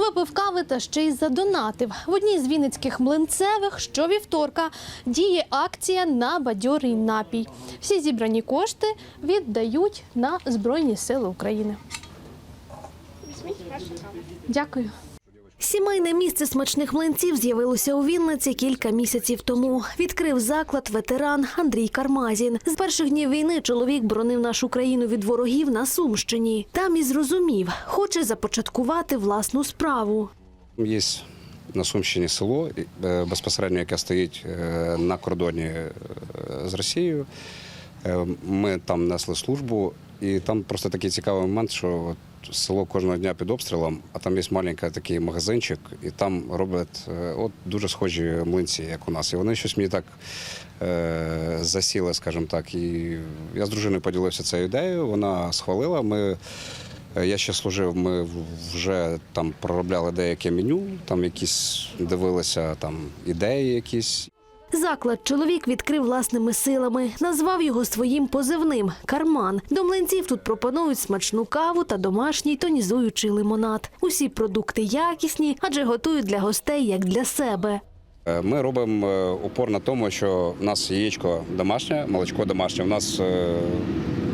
Випив кави та ще й задонатив. В одній з вінницьких млинцевих щовівторка діє акція на бадьорий напій. Всі зібрані кошти віддають на Збройні Сили України. Дякую. Сімейне місце смачних млинців з'явилося у Вінниці кілька місяців тому. Відкрив заклад ветеран Андрій Кармазін. З перших днів війни чоловік боронив нашу країну від ворогів на Сумщині. Там і зрозумів, хоче започаткувати власну справу. Є на Сумщині село е, безпосередньо, яке стоїть е, на кордоні е, з Росією. Ми там несли службу, і там просто такий цікавий момент, що от село кожного дня під обстрілом, а там є маленький такий магазинчик, і там роблять е, от дуже схожі млинці, як у нас. І вони щось мені так е, засіли, скажімо так. І я з дружиною поділився цією ідеєю, вона схвалила. Ми Е, Я ще служив, ми вже там проробляли деяке меню, там якісь дивилися там ідеї якісь. Заклад чоловік відкрив власними силами, назвав його своїм позивним карман. До млинців тут пропонують смачну каву та домашній тонізуючий лимонад. Усі продукти якісні, адже готують для гостей як для себе. Е, Ми робимо е, упор на тому, що в нас яєчко домашнє, молочко домашнє. У нас е,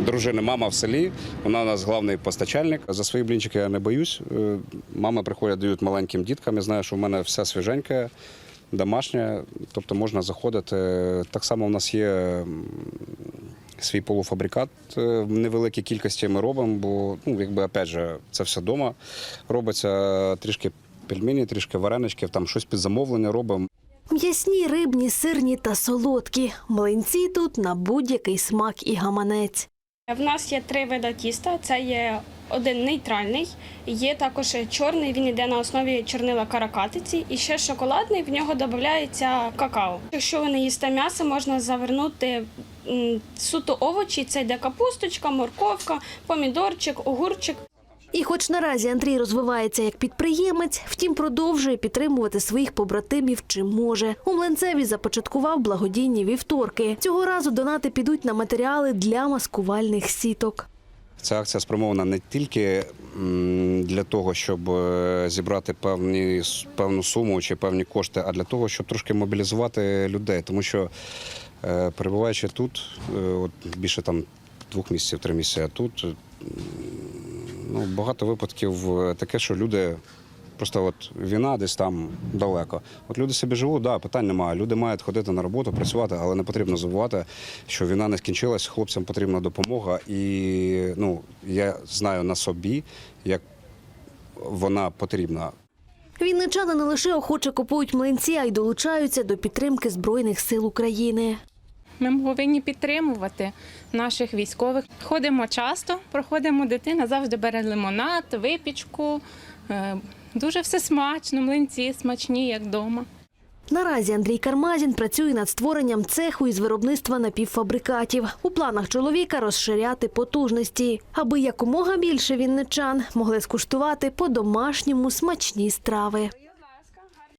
дружина мама в селі, вона у нас головний постачальник. За свої блінчики я не боюсь. Мами приходять, дають маленьким діткам. Я знаю, що в мене все свіженьке, домашнє, тобто можна заходити. Так само у нас є свій полуфабрикат е, в невеликій кількості ми робимо, бо ну, якби опять же, це все вдома робиться трішки пельмені, трішки вареничків, там щось під замовлення робимо. М'ясні, рибні, сирні та солодкі. Млинці тут на будь-який смак і гаманець. В нас є три види тіста. Це є один нейтральний, є також чорний, він йде на основі чорнила каракатиці, і ще шоколадний, в нього додається какао. Якщо ви не їсте м'ясо, можна завернути суто овочі, це йде капусточка, морковка, помідорчик, огурчик. І хоч наразі Андрій розвивається як підприємець, втім продовжує підтримувати своїх побратимів чим може. У Млинцеві започаткував благодійні вівторки. Цього разу донати підуть на матеріали для маскувальних сіток. Ця акція спрямована не тільки для того, щоб е, зібрати певні, певну суму чи певні кошти, а для того, щоб трошки мобілізувати людей. Тому що е, перебуваючи тут, е, от більше там двох місяців, три місяці, а тут ну, багато випадків е, таке, що люди. Просто от війна десь там далеко. От люди собі живуть, да, питань немає. Люди мають ходити на роботу, працювати, але не потрібно забувати, що війна не скінчилась, хлопцям потрібна допомога. І ну, я знаю на собі, як вона потрібна. Вінничани не лише охоче купують млинці, а й долучаються до підтримки Збройних сил України. Ми повинні підтримувати наших військових. Ходимо часто, проходимо дитина, завжди бере лимонад, випічку. Е, Дуже все смачно, млинці смачні, як вдома. Наразі Андрій Кармазін працює над створенням цеху із виробництва напівфабрикатів. У планах чоловіка розширяти потужності, аби якомога більше вінничан могли скуштувати по-домашньому смачні страви.